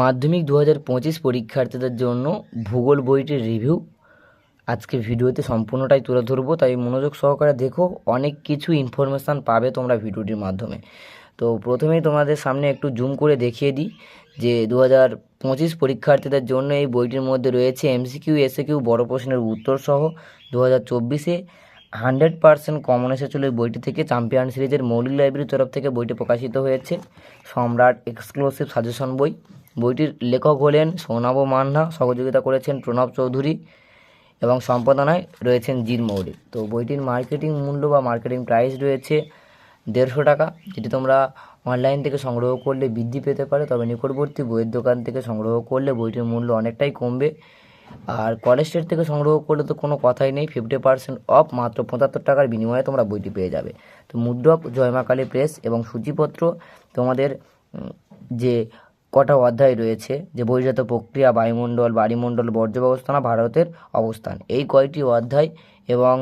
মাধ্যমিক দু হাজার পঁচিশ পরীক্ষার্থীদের জন্য ভূগোল বইটির রিভিউ আজকে ভিডিওতে সম্পূর্ণটাই তুলে ধরবো, তাই মনোযোগ সহকারে দেখো, অনেক কিছু ইনফরমেশান পাবে তোমরা ভিডিওটির মাধ্যমে। তো প্রথমেই তোমাদের সামনে একটু জুম করে দেখিয়ে দিই যে দু হাজার পঁচিশ পরীক্ষার্থীদের জন্য এই বইটির মধ্যে রয়েছে এমসিকিউ এসএকিউ বড় প্রশ্নের উত্তর সহ দু হাজার চব্বিশে হান্ড্রেড পার্সেন্ট কমন এসেছিল এই বইটি থেকে। চ্যাম্পিয়ন সিরিজের মৌলিক লাইব্রেরির তরফ থেকে বইটি প্রকাশিত হয়েছে। সম্রাট এক্সক্লুসিভ সাজেশন বই। বইটির লেখক হলেন সোনাব মান্না, সহযোগিতা করেছেন প্রণব চৌধুরী এবং সম্পাদনায় রয়েছেন জিৎ মৌরি। তো বইটির মার্কেটিং মূল্য বা মার্কেটিং প্রাইস রয়েছে দেড়শো টাকা, যেটি তোমরা অনলাইন থেকে সংগ্রহ করলে বৃদ্ধি পেতে পারে, তবে নিকটবর্তী বইয়ের দোকান থেকে সংগ্রহ করলে বইটির মূল্য অনেকটাই কমবে। আর কলেজ স্টেট থেকে সংগ্রহ করলে তো কোনো কথাই নেই, ফিফটি পার্সেন্ট অফ মাত্র পঁচাত্তর টাকার বিনিময়ে তোমরা বইটি পেয়ে যাবে। তো মুদ্রক জয়মাকালী প্রেস এবং সূচিপত্র তোমাদের যে কটা অধ্যায় রয়েছে যে বহির্জাত প্রক্রিয়া, বায়ুমণ্ডল, বাড়িমণ্ডল বর্জ্য ব্যবস্থাপনা ভারতের অবস্থান। এই কয়টি অধ্যায় এবং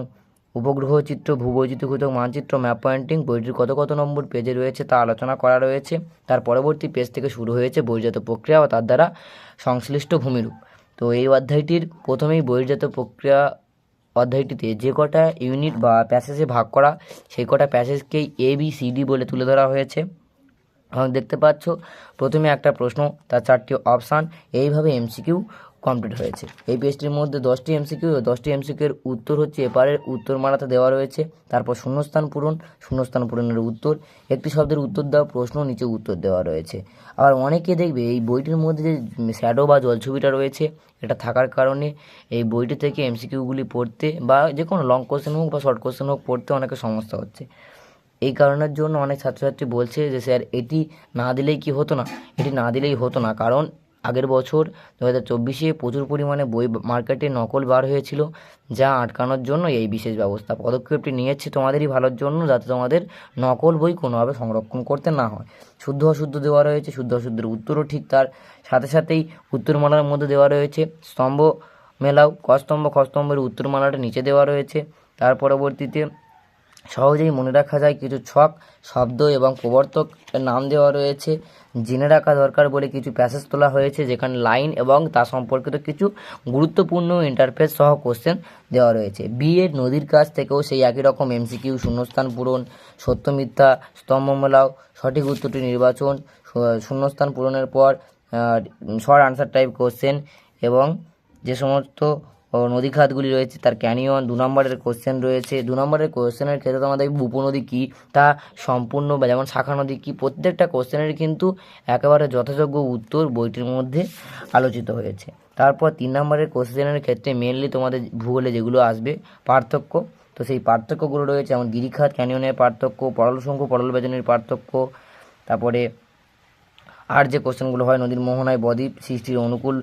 উপগ্রহ চিত্র ভূবৈচিত্র্যঘূতক মানচিত্র, ম্যাপ পয়েন্টিং, বইটির কত কত নম্বর পেজে রয়েছে তা আলোচনা করা রয়েছে। তার পরবর্তী পেজ থেকে শুরু হয়েছে বহির্জাত প্রক্রিয়া ও তার দ্বারা সংশ্লিষ্ট ভূমিরূপ। তো এই অধ্যায়টির প্রথমেই বহির্জাত প্রক্রিয়া অধ্যায়টিতে যে কটা ইউনিট বা প্যাসেজে ভাগ করা, সেই কটা প্যাসেজকেই এ বি সি ডি বলে তুলে ধরা হয়েছে। দেখতে পাচ্ছ। প্রথমে একটা প্রশ্ন, তার চারটি অপশান এইভাবে এমসিকিউ কমপ্লিট হয়েছে। এই পেজটির মধ্যে দশটি এমসিকিউ ও দশটি এমসিকিউ এর উত্তর হচ্ছে এপারের উত্তরমালাতে দেওয়া রয়েছে। তারপর শূন্যস্থান পূরণ, শূন্যস্থান পূরণের উত্তর। একটি শব্দের উত্তর দেওয়া, প্রশ্ন নিচে উত্তর দেওয়া রয়েছে। আবার অনেকে দেখবে এই বইটির মধ্যে যে শ্যাডো বা জলছবিটা রয়েছে, এটা থাকার কারণে এই বইটি থেকে এমসিকিউগুলি পড়তে বা যে কোনো লং কোশ্চেন হোক বা শর্ট কোশ্চেন হোক পড়তে অনেকের সমস্যা হচ্ছে। এই কারণের জন্য অনেক ছাত্রছাত্রী বলছে যে, স্যার, এটি না দিলেই কি হতো না? এটি না দিলেই হতো না। কারণ আগের বছর দু হাজার চব্বিশে প্রচুর পরিমাণে বই মার্কেটে নকল বার হয়েছিল, যা আটকানোর জন্য এই বিশেষ ব্যবস্থা। পদক্ষেপটি নিয়েছে তোমাদেরই ভালোর জন্য, যাতে তোমাদের নকল বই কোনোভাবে সংরক্ষণ করতে না হয়। শুদ্ধ অশুদ্ধ দেওয়া রয়েছে, শুদ্ধ অশুদ্ধের উত্তরও ঠিক তার। সাথে সাথেই উত্তরমালার মধ্যে দেওয়া রয়েছে, স্তম্ভ মেলাও, কস্তম্ভ, খস্তম্ভের উত্তরমালাটা নিচে দেওয়া রয়েছে। তার পরবর্তীতে সহজেই মনে রাখা যায় কিছু ছক, শব্দ এবং প্রবর্তক নাম দেওয়া রয়েছে। জেনে রাখা দরকার বলে কিছু প্যাসেজ তোলা হয়েছে যেখানে লাইন এবং তা সম্পর্কিত কিছু গুরুত্বপূর্ণ ইন্টারফেস সহ কোশ্চেন দেওয়া রয়েছে। বিয়ের নদীর কাছ থেকেও সেই একই রকম এমসিকিউ শূন্যস্থান পূরণ, সত্য মিথ্যা স্তম্ভ মেলাও সঠিক উত্তরটি নির্বাচন শূন্যস্থান পূরণের পর শর্ট আনসার টাইপ কোশ্চেন এবং যে সমস্ত ও নদী খাতগুলি রয়েছে, তার ক্যানিয়ন দু নম্বরের কোশ্চেন রয়েছে। দু নম্বরের কোশ্চেনের ক্ষেত্রে তোমাদের উপনদী কী? তা সম্পূর্ণ বা যেমন শাখা নদী কী? প্রত্যেকটা কোশ্চেনের কিন্তু একেবারে যথাযোগ্য উত্তর বইটির মধ্যে আলোচিত হয়েছে। তারপর তিন নম্বরের কোশ্চেনের ক্ষেত্রে মেনলি তোমাদের ভূগোলে যেগুলো আসবে, পার্থক্য। তো সেই পার্থক্যগুলো রয়েছে, যেমন গিরিখাত ক্যানিয়নের পার্থক্য পরল শঙ্কু পরল বেজনের পার্থক্য, তারপরে আর যে কোশ্চেনগুলো হয়, নদীর মোহনায় বদ্বীপ সৃষ্টির অনুকূল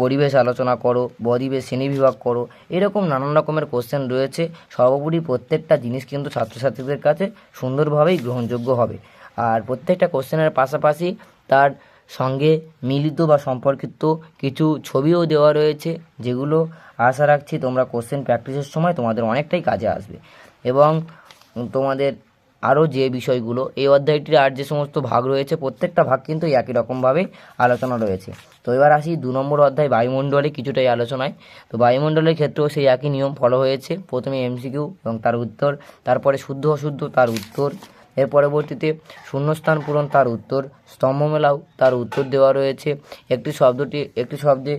পরিবেশ আলোচনা করো বদ্বীপের শ্রেণীবিভাগ করো, এরকম নানান রকমের কোশ্চেন রয়েছে। সর্বোপরি প্রত্যেকটা জিনিস কিন্তু ছাত্রছাত্রীদের কাছে সুন্দরভাবেই গ্রহণযোগ্য হবে। আর প্রত্যেকটা কোশ্চেনের পাশাপাশি তার সঙ্গে মিলিত বা সম্পর্কিত কিছু ছবিও দেওয়া রয়েছে, যেগুলো আশা রাখছি তোমরা কোশ্চেন প্র্যাকটিসের সময় তোমাদের অনেকটাই কাজে আসবে। এবং তোমাদের আরও যে বিষয়গুলো, এই অধ্যায়টির আর যে সমস্ত ভাগ রয়েছে, প্রত্যেকটা ভাগ কিন্তু একই রকমভাবে আলোচনা রয়েছে। তো এবার আসি দু নম্বর অধ্যায়, বায়ুমণ্ডলে কিছুটাই আলোচনায়। তো বায়ুমণ্ডলের ক্ষেত্রেও সেই একই নিয়ম ফলো হয়েছে। প্রথমে এমসিকিউ এবং তার উত্তর, তারপরে শুদ্ধ অশুদ্ধ তার উত্তর। এর পরবর্তীতে শূন্যস্থান পূরণ তার উত্তর, স্তম্ভ মেলাও তার উত্তর দেওয়া রয়েছে। একটি শব্দটি, একটি শব্দে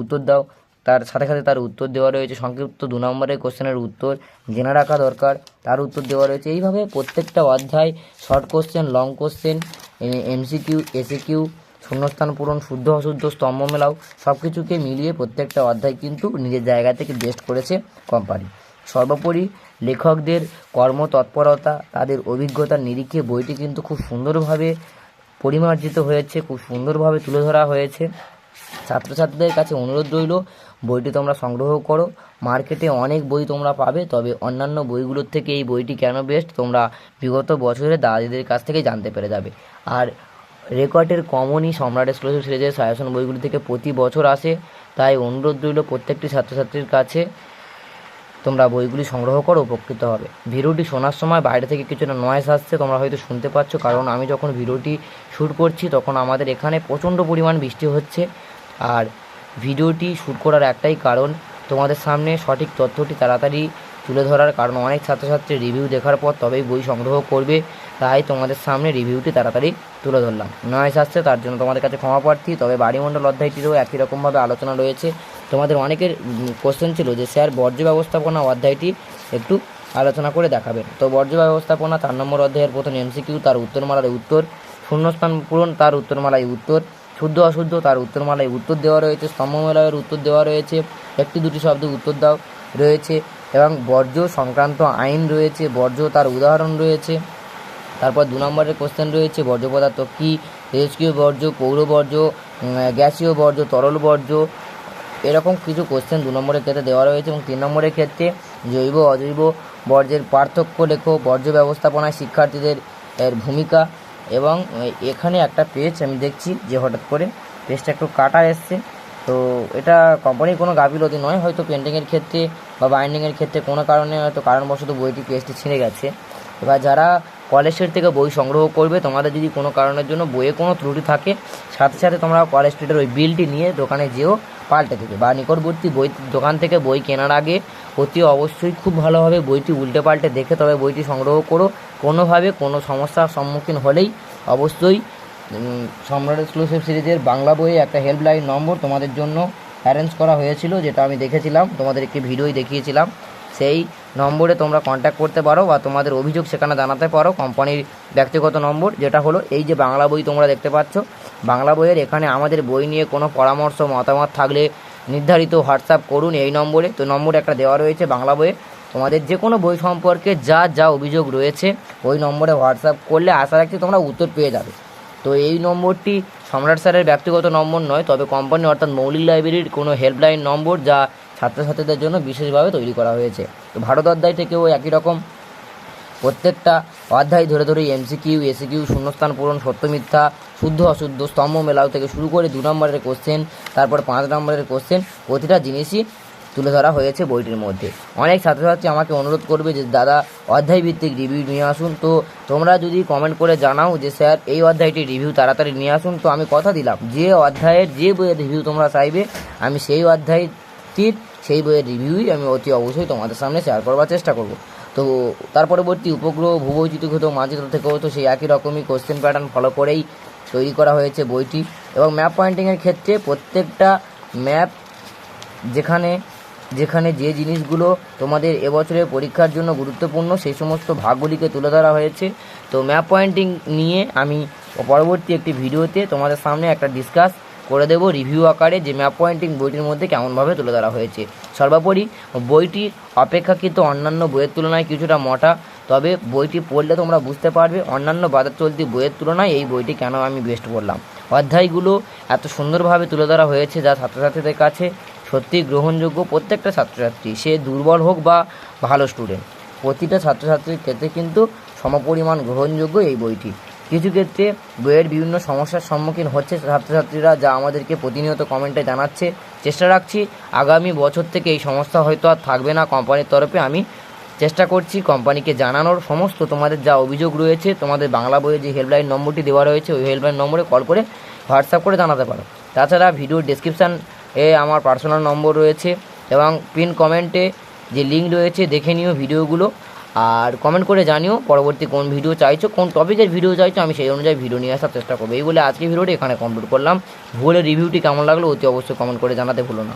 উত্তর দাও। তার সাথে সাথে তার উত্তর দেওয়া রয়েছে। সংক্ষিপ্ত দু নম্বরের কোশ্চেনের উত্তর জেনে রাখা দরকার। তার উত্তর দেওয়া রয়েছে এইভাবে প্রত্যেকটা অধ্যায় short question, long question MCQ, SAQ, শূন্যস্থান পূরণ, শুদ্ধ, অশুদ্ধ, স্তম্ভ মেলাও সব কিছুকে মিলিয়ে প্রত্যেকটা অধ্যায় কিন্তু নিজের জায়গা থেকে বেস্ট করেছে কোম্পানি। সর্বোপরি লেখকদের কর্মতৎপরতা, তাদের অভিজ্ঞতার নিরিখে বইটি কিন্তু খুব সুন্দরভাবে পরিমার্জিত হয়েছে, খুব সুন্দরভাবে তুলে ধরা হয়েছে। ছাত্রছাত্রীদের কাছে অনুরোধ রইল, বইটি তোমরা সংগ্রহ করো। মার্কেটে অনেক বই তোমরা পাবে, তবে অন্যান্য বইগুলোর থেকে এই বইটি কেন বেস্ট তোমরা বিগত বছরে দাদিদের কাছ থেকে জানতে পেরে যাবে। আর রেকর্ডের কমনই সম্রাট এক্সক্লুসিভ সিরিজের সাজেশন বইগুলি থেকে প্রতি বছর আসে, তাই অনুরোধ রইল প্রত্যেকটি ছাত্রছাত্রীর কাছে তোমরা বইগুলি সংগ্রহ করো, উপকৃত হবে। ভিডিওটি শোনার সময় বাইরে থেকে কিছুটা নয়েস আসছে, তোমরা হয়তো শুনতে পাচ্ছ, কারণ আমি যখন ভিডিওটি শ্যুট করছি, তখন আমাদের এখানে প্রচণ্ড পরিমাণ বৃষ্টি হচ্ছে। আর ভিডিওটি শ্যুট করার একটাই কারণ, তোমাদের সামনে সঠিক তথ্যটি তাড়াতাড়ি তুলে ধরার কারণ। অনেক ছাত্রছাত্রী রিভিউ দেখার পর তবেই বই সংগ্রহ করবে, তাই তোমাদের সামনে রিভিউটি তাড়াতাড়ি তুলে ধরলাম। নয়েস আসছে তার জন্য তোমাদের কাছে ক্ষমা প্রার্থী, তবে বাড়িমণ্ডল অধ্যায়টিরও একই রকমভাবে আলোচনা রয়েছে। তোমাদের অনেকের কোশ্চেন ছিল যে স্যার বর্জ্য ব্যবস্থাপনা অধ্যায়টি একটু আলোচনা করে দেখাবেন। তো বর্জ্য ব্যবস্থাপনা চার নম্বর অধ্যায়ের প্রথম এমসিকিউ তার উত্তরমালায় উত্তর। শূন্যস্থান পূরণ, তার উত্তরমালায় উত্তর। শুদ্ধ অশুদ্ধ, তার উত্তরমালায় উত্তর দেওয়া রয়েছে স্তম্ভমেলায়ের উত্তর দেওয়া রয়েছে, একটি দুটি শব্দ উত্তর দাও রয়েছে, এবং বর্জ্য সংক্রান্ত আইন রয়েছে, বর্জ্য তার উদাহরণ রয়েছে। তারপর দু নম্বরের কোশ্চেন রয়েছে, বর্জ্য পদার্থ কী? তেজস্ক্রিয় বর্জ্য, পৌর বর্জ্য গ্যাসীয় বর্জ্য, তরল বর্জ্য, এরকম কিছু কোশ্চেন দু নম্বরের ক্ষেত্রে দেওয়া রয়েছে, এবং তিন নম্বরের ক্ষেত্রে জৈব অজৈব বর্জ্যের পার্থক্য লেখো। বর্জ্য ব্যবস্থাপনায় শিক্ষার্থীদের এর ভূমিকা এবং এখানে একটা পেজ আমি দেখছি যে হঠাৎ করে পেজটা একটু কাটা এসছে। তো এটা কোম্পানির কোনো গাফিলতি নয়, হয়তো পেন্টিংয়ের ক্ষেত্রে বা বাইন্ডিংয়ের ক্ষেত্রে কোনো কারণে হয়তো কারণবশত বইটি পেজটি ছিঁড়ে গেছে। এবার যারা কলেজ থেকে বই সংগ্রহ করবে। তোমাদের যদি কোনো কারণের জন্য বইয়ে কোনো ত্রুটি থাকে, সাথে সাথে তোমরা কলেজ স্ট্রিটের ওই বিলটি নিয়ে দোকানে যেও, পাল্টে দেবে। বা নিকটবর্তী বই দোকান থেকে বই কেনার আগে অতি অবশ্যই খুব ভালোভাবে বইটি উল্টে পাল্টে দেখে তবে বইটি সংগ্রহ করো। কোনোভাবে কোনো সমস্যার সম্মুখীন হলেই অবশ্যই সম্রাট এক্সক্লুসিভ সিরিজের বাংলা বইয়ে একটা হেল্পলাইন নম্বর তোমাদের জন্য অ্যারেঞ্জ করা হয়েছিল, যেটা আমি দেখেছিলাম। তোমাদের একটি ভিডিওই দেখিয়েছিলাম। সেই নম্বরে তোমরা কন্ট্যাক্ট করতে পারো বা তোমাদের অভিযোগ সেখানে জানাতে পারো কোম্পানির ব্যক্তিগত নম্বর, যেটা হলো এই যে বাংলা বই তোমরা দেখতে পাচ্ছ। বাংলা বইয়ের এখানে আমাদের বই নিয়ে কোনো পরামর্শ, মতামত থাকলে নির্ধারিত হোয়াটসঅ্যাপ করুন এই নম্বরে। তো নম্বর একটা দেওয়া রয়েছে বাংলা বইয়ে তোমাদের যে কোনো বই সম্পর্কে যা যা অভিযোগ রয়েছে, ওই নম্বরে হোয়াটসঅ্যাপ করলে আশা রাখছি তোমরা উত্তর পেয়ে যাবে। তো এই নম্বরটি সম্রাট স্যারের ব্যক্তিগত নম্বর নয়, তবে কোম্পানি অর্থাৎ মৌলিক লাইব্রেরির কোনো হেল্পলাইন নম্বর যা ছাত্রছাত্রীদের জন্য বিশেষভাবে তৈরি করা হয়েছে। তো ভারত অধ্যায় থেকেও একই রকম। প্রত্যেকটা অধ্যায় ধরে ধরে এমসিকিউ এসিকিউ শূন্যস্থান পূরণ, সত্য মিথ্যা, শুদ্ধ অশুদ্ধ, স্তম্ভ মেলাও থেকে শুরু করে দু নম্বরের কোশ্চেন তারপর পাঁচ নম্বরের কোশ্চেন প্রতিটা জিনিসই তুলে ধরা হয়েছে বইটির মধ্যে। অনেক ছাত্রছাত্রী আমাকে অনুরোধ করবে যে, দাদা অধ্যায় ভিত্তিক রিভিউ নিয়ে আসুন। তো তোমরা যদি কমেন্ট করে জানাও যে, স্যার, এই অধ্যায়টির রিভিউ তাড়াতাড়ি নিয়ে আসুন। তো আমি কথা দিলাম। যে অধ্যায়ের যে বইয়ের রিভিউ তোমরা চাইবে, আমি সেই অধ্যায়টির সেই বইয়ের রিভিউই আমি অতি অবশ্যই তোমাদের সামনে শেয়ার করবার চেষ্টা করব। তো তার পরবর্তী উপগ্রহ ভূবৈচিত্রগত মানচিত্র থেকেও তো সেই একই রকমই কোশ্চেন প্যাটার্ন ফলো করেই তৈরি করা হয়েছে বইটি। এবং ম্যাপ পয়েন্টিংয়ের ক্ষেত্রে প্রত্যেকটা ম্যাপ যেখানে যেখানে যে জিনিসগুলো তোমাদের এবছরের পরীক্ষার জন্য গুরুত্বপূর্ণ, সেই সমস্ত ভাগগুলিকে তুলে ধরা হয়েছে। তো ম্যাপ পয়েন্টিং নিয়ে আমি পরবর্তী একটি ভিডিওতে তোমাদের সামনে একটা ডিসকাস করে দেবো রিভিউ আকারে যে ম্যাপ পয়েন্টিং বইটির মধ্যে কেমনভাবে তুলে ধরা হয়েছে। সর্বোপরি বইটি অপেক্ষাকৃত অন্যান্য বইয়ের তুলনায় কিছুটা মোটা, তবে বইটি পড়লে তোমরা বুঝতে পারবে অন্যান্য বাজার চলতি বইয়ের তুলনায় এই বইটি কেন আমি বেস্ট বললাম। অধ্যায়গুলো এত সুন্দরভাবে তুলে ধরা হয়েছে যা ছাত্রছাত্রীদের কাছে সত্যি গ্রহণযোগ্য প্রত্যেকটা ছাত্রছাত্রী, সে দুর্বল হোক বা ভালো স্টুডেন্ট প্রতিটা ছাত্রছাত্রীর ক্ষেত্রে কিন্তু সমপরিমাণ গ্রহণযোগ্য এই বইটি। কিছু ক্ষেত্রে বইয়ের বিভিন্ন সমস্যার সম্মুখীন হচ্ছে ছাত্রছাত্রীরা যা আমাদেরকে প্রতিনিয়ত কমেন্টে জানাচ্ছে। চেষ্টা রাখছি, আগামী বছর থেকে এই সমস্যা হয়তো আর থাকবে না কোম্পানির তরফে। আমি চেষ্টা করছি কোম্পানিকে জানানোর। সমস্ত তোমাদের যা অভিযোগ রয়েছে, তোমাদের বাংলা বইয়ের যে হেল্পলাইন নম্বরটি দেওয়া রয়েছে, ওই হেল্পলাইন নম্বরে কল করে হোয়াটসঅ্যাপ করে জানাতে পারো। তাছাড়া ভিডিওর ডেসক্রিপশান এ আমার পার্সোনাল নম্বর রয়েছে এবং পিন কমেন্টে যে লিঙ্ক রয়েছে, দেখে নিও ভিডিওগুলো। আর কমেন্ট করে জানিও পরবর্তী কোন ভিডিও চাইছো, কোন টপিকের ভিডিও চাইছো, আমি সেই অনুযায়ী ভিডিও নিয়ে আসার চেষ্টা করব। এই বলে আজকে ভিডিওটি এখানে কমপ্লিট করলাম। ভুলের রিভিউটি কেমন লাগল অতি অবশ্যই কমেন্ট করে জানাতে ভুলো না।